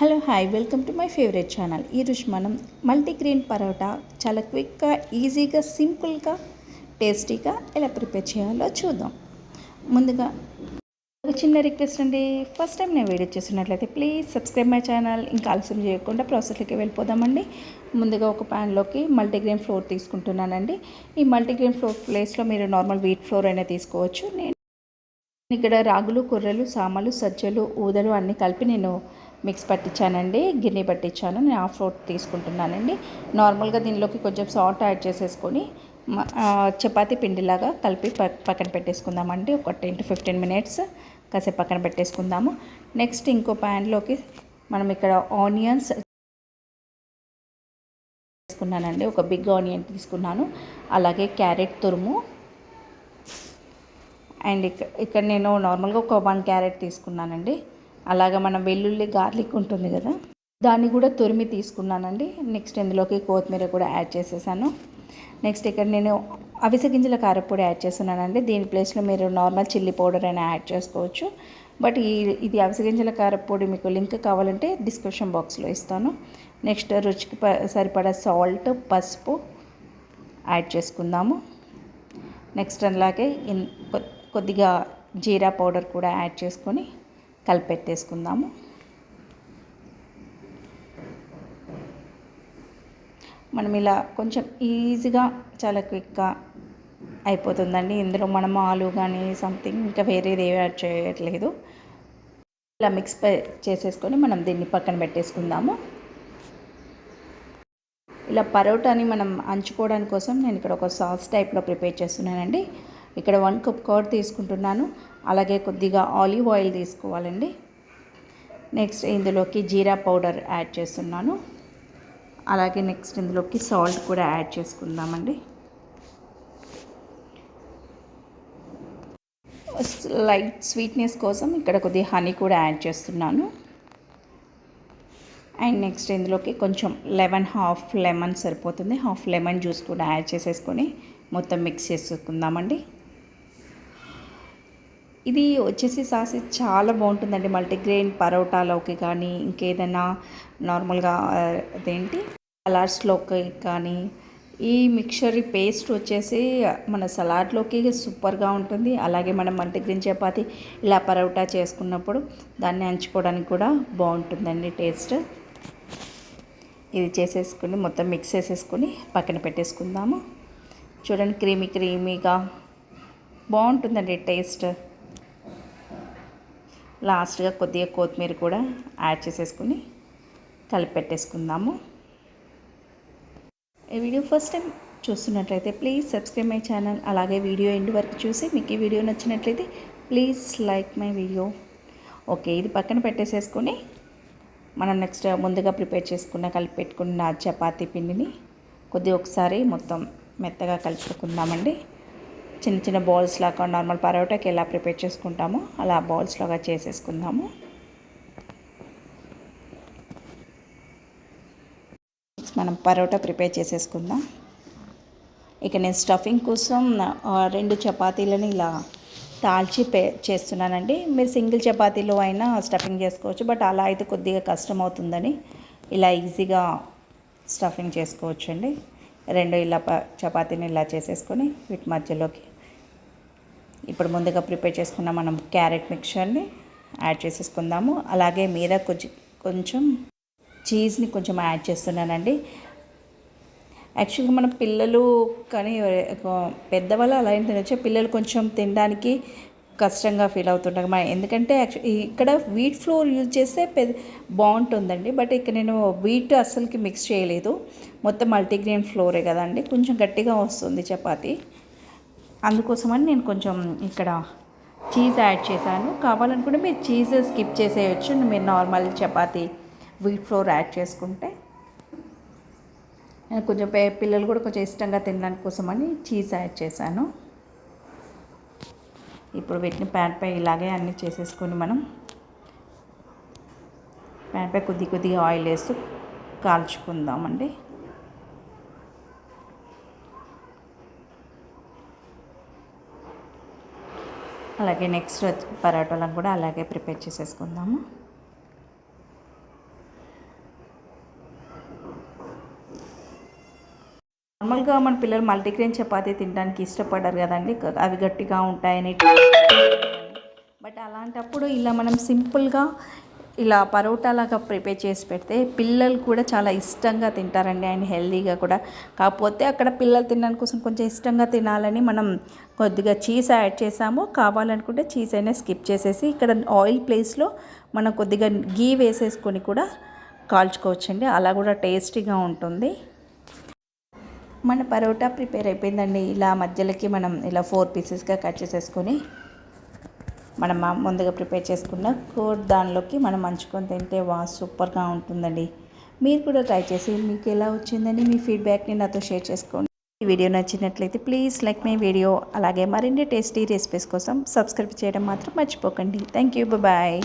Hello hi welcome to my favourite channel ఈరోజు మనం multigrain parotta చాలా క్విక్గా ఈజీగా సింపుల్గా టేస్టీగా ఎలా ప్రిపేర్ చేయాలో చూద్దాం. ముందుగా ఒక చిన్న రిక్వెస్ట్ అండి. ఫస్ట్ టైం నేను వీడియో చేస్తున్నట్లయితే ప్లీజ్ సబ్స్క్రైబ్ మై ఛానల్ ఇంకా ఆలస్యం చేయకుండా ప్రాసెస్లోకి వెళ్ళిపోదామండి. ముందుగా ఒక ప్యాన్లోకి మల్టీగ్రెయిన్ ఫ్లోర్ తీసుకుంటున్నానండి. ఈ మల్టీగ్రెయిన్ ఫ్లోర్ ప్లేస్లో మీరు నార్మల్ వీట్ ఫ్లోర్ అయినా తీసుకోవచ్చు. నేను ఇక్కడ రాగులు కొర్రలు సామలు సజ్జలు ఊదలు అన్నీ కలిపి నేను మిక్స్ పట్టించానండి గిన్నె పట్టించాను నేను హాఫ్ ఫ్లోట్ తీసుకుంటున్నానండి. నార్మల్గా దీనిలోకి కొంచెం సాల్ట్ యాడ్ చేసేసుకొని చపాతీ పిండిలాగా కలిపి పక్కన పెట్టేసుకుందామండి. ఒక టెన్ టు ఫిఫ్టీన్ మినిట్స్ కాసేపు పక్కన పెట్టేసుకుందాము. నెక్స్ట్ ఇంకో ప్యాన్లోకి మనం ఇక్కడ ఆనియన్స్ తీసుకున్నానండి. ఒక బిగ్ ఆనియన్ తీసుకున్నాను. అలాగే క్యారెట్ తురుము. అండ్ ఇక్కడ ఇక్కడ నేను నార్మల్గా ఒక వన్ క్యారెట్ తీసుకున్నానండి. అలాగా మన వెల్లుల్లి గార్లిక్ ఉంటుంది కదా దాన్ని కూడా తురిమి తీసుకున్నానండి. నెక్స్ట్ ఇందులోకి కొత్తిమీర కూడా యాడ్ చేసేసాను. నెక్స్ట్ ఇక్కడ నేను అవిసె గింజల కారపొడి యాడ్ చేస్తున్నానండి. దీని ప్లేస్లో మీరు నార్మల్ చిల్లీ పౌడర్ అయినా యాడ్ చేసుకోవచ్చు. బట్ ఈ ఇది అవిసె గింజల కారపొడి మీకు లింక్ కావాలంటే డిస్క్రిప్షన్ బాక్స్లో ఇస్తాను. నెక్స్ట్ రుచికి సరిపడా సాల్ట్ పసుపు యాడ్ చేసుకుందాము. నెక్స్ట్ అలాగే కొద్దిగా జీరా పౌడర్ కూడా యాడ్ చేసుకొని కలిపెట్టేసుకుందాము. మనం ఇలా కొంచెం ఈజీగా చాలా క్విక్గా అయిపోతుందండి. ఇందులో మనం ఆలు కానీ సంథింగ్ ఇంకా వేరేది ఏమి యాడ్ చేయట్లేదు. ఇలా మిక్స్ చేసేసుకొని మనం దీన్ని పక్కన పెట్టేసుకుందాము. ఇలా పరోటాని మనం అంచుకోవడానికి కోసం నేను ఇక్కడ ఒక సాస్ టైప్లో ప్రిపేర్ చేస్తున్నానండి. ఇక్కడ వన్ కప్ కర్డ్ తీసుకుంటున్నాను. అలాగే కొద్దిగా ఆలివ్ ఆయిల్ తీసుకోవాలండి. నెక్స్ట్ ఇందులోకి జీరా పౌడర్ యాడ్ చేస్తున్నాను. అలాగే నెక్స్ట్ ఇందులోకి సాల్ట్ కూడా యాడ్ చేసుకుందామండి. లైట్ స్వీట్నెస్ కోసం ఇక్కడ కొద్దిగా హనీ కూడా యాడ్ చేస్తున్నాను. అండ్ నెక్స్ట్ ఇందులోకి కొంచెం లెమన్ హాఫ్ లెమన్ సరిపోతుంది. హాఫ్ లెమన్ జ్యూస్ కూడా యాడ్ చేసేసుకొని మొత్తం మిక్స్ చేసుకుందామండి. ఇది వచ్చేసి సాస్ చాలా బాగుంటుందండి. మల్టీగ్రెయిన్ పరోటాలోకి కానీ ఇంకేదైనా నార్మల్గా అదేంటి? సలాడ్స్లోకి కానీ ఈ మిక్చర్ పేస్ట్ వచ్చేసి మన సలాడ్లోకి సూపర్గా ఉంటుంది. అలాగే మనం మల్టీగ్రెయిన్ చపాతి ఇలా పరోటా చేసుకున్నప్పుడు దాన్ని అంచుకోవడానికి కూడా బాగుంటుందండి టేస్ట్. ఇది చేసేసుకుని మొత్తం మిక్స్ చేసేసుకుని పక్కన పెట్టేసుకుందాము. చూడండి క్రీమీ క్రీమీగా బాగుంటుందండి టేస్ట్. లాస్ట్గా కొద్దిగా కొత్తిమీర కూడా యాడ్ చేసేసుకుని కలిపి పెట్టేసుకుందాము ఈ వీడియో ఫస్ట్ టైం చూస్తున్నట్లయితే ప్లీజ్ సబ్స్క్రైబ్ మై ఛానల్ అలాగే వీడియో ఎండ్ వరకు చూసి మీకు ఈ వీడియో నచ్చినట్లయితే please like my video. Okay ఇది పక్కన పెట్టేసేసుకొని మనం నెక్స్ట్ ముందుగా ప్రిపేర్ చేసుకున్న కలిపి పెట్టుకున్న చపాతీ పిండిని కొద్దిగా ఒకసారి మొత్తం మెత్తగా కలుపుకుందామండి. చిన్న చిన్న బాల్స్ లాగా నార్మల్ పరోటాకి ఎలా ప్రిపేర్ చేసుకుంటామో అలా బాల్స్ లాగా చేసేసుకుందాము. మనం పరోటా ప్రిపేర్ చేసేసుకుందాం. ఇక నేను స్టఫింగ్ కోసం రెండు చపాతీలను ఇలా తాల్చి పే చేస్తున్నానండి. మీరు సింగిల్ చపాతీలో అయినా స్టఫింగ్ చేసుకోవచ్చు బట్ అలా అయితే కొద్దిగా కష్టం అవుతుందని ఇలా ఈజీగా స్టఫింగ్ చేసుకోవచ్చు అండి రెండు ఇలా చపాతీని ఇలా చేసేసుకొని వీటి మధ్యలోకి ఇప్పుడు ముందుగా ప్రిపేర్ చేసుకున్న మనం క్యారెట్ మిక్చర్ని యాడ్ చేసేసుకుందాము. అలాగే మీద కొంచెం కొంచెం చీజ్ని కొంచెం యాడ్ చేస్తున్నానండి. యాక్చువల్గా మన పిల్లలు కానీ పెద్దవాళ్ళు అలా ఏం తినొచ్చు పిల్లలు కొంచెం తినడానికి కష్టంగా ఫీల్ అవుతుంటాం మన ఎందుకంటే ఇక్కడ వీట్ ఫ్లోర్ యూజ్ చేస్తే పెద్ద బాగుంటుందండి. బట్ ఇక్కడ నేను వీట్ అస్సలకి మిక్స్ చేయలేదు. మొత్తం మల్టీగ్రెయిన్ ఫ్లోరే కదండి. కొంచెం గట్టిగా వస్తుంది చపాతి. అందుకోసమని నేను కొంచెం ఇక్కడ చీజ్ యాడ్ చేశాను. కావాలనుకుంటే మీరు చీజ్ స్కిప్ చేసేయచ్చు. మీరు normal chapati wheat flour add చేసుకుంటే. కొంచెం పిల్లలు కూడా కొంచెం ఇష్టంగా తినడానికి కోసమని చీజ్ యాడ్ చేశాను. ఇప్పుడు వీటిని ప్యాన్పై ఇలాగే అన్నీ చేసేసుకొని మనం ప్యాన్పై కొద్ది కొద్దిగా ఆయిల్ వేస్తూ కాల్చుకుందామండి. అలాగే నెక్స్ట్ పరోటాలను కూడా అలాగే ప్రిపేర్ చేసేసుకుందాము. నార్మల్గా మన పిల్లలు మల్టీగ్రెయిన్ చపాతీ తినడానికి ఇష్టపడరు కదండి. అవి గట్టిగా ఉంటాయని బట్ అలాంటప్పుడు ఇలా మనం సింపుల్గా ఇలా పరోటా లాగా ప్రిపేర్ చేసి పెడితే పిల్లలు కూడా చాలా ఇష్టంగా తింటారండి. అండ్ హెల్దీగా కూడా. కాకపోతే అక్కడ పిల్లలు తినడానికి కోసం కొంచెం ఇష్టంగా తినాలని మనం కొద్దిగా చీజ్ యాడ్ చేసాము. కావాలనుకుంటే చీజ్ అయినా స్కిప్ చేసేసి ఇక్కడ ఆయిల్ ప్లేస్లో మనం కొద్దిగా గీ వేసేసుకొని కూడా కాల్చుకోవచ్చండి. అలా కూడా టేస్టీగా ఉంటుంది. మన పరోటా ప్రిపేర్ అయిపోయిందండి. ఇలా మధ్యలోకి మనం ఇలా ఫోర్ పీసెస్గా కట్ చేసేసుకొని మనం ముందుగా ప్రిపేర్ చేసుకున్న కోడ్ దానిలోకి మనం మంచుకొని తింటే వా సూపర్గా ఉంటుందండి. మీరు కూడా ట్రై చేసి మీకు ఎలా వచ్చిందని మీ ఫీడ్బ్యాక్ని నాతో షేర్ చేసుకోండి. ఈ వీడియో నచ్చినట్లయితే ప్లీజ్ లైక్ మై వీడియో అలాగే మరిన్ని టేస్టీ రెసిపీస్ కోసం సబ్స్క్రైబ్ చేయడం మాత్రం మర్చిపోకండి. Thank you bye.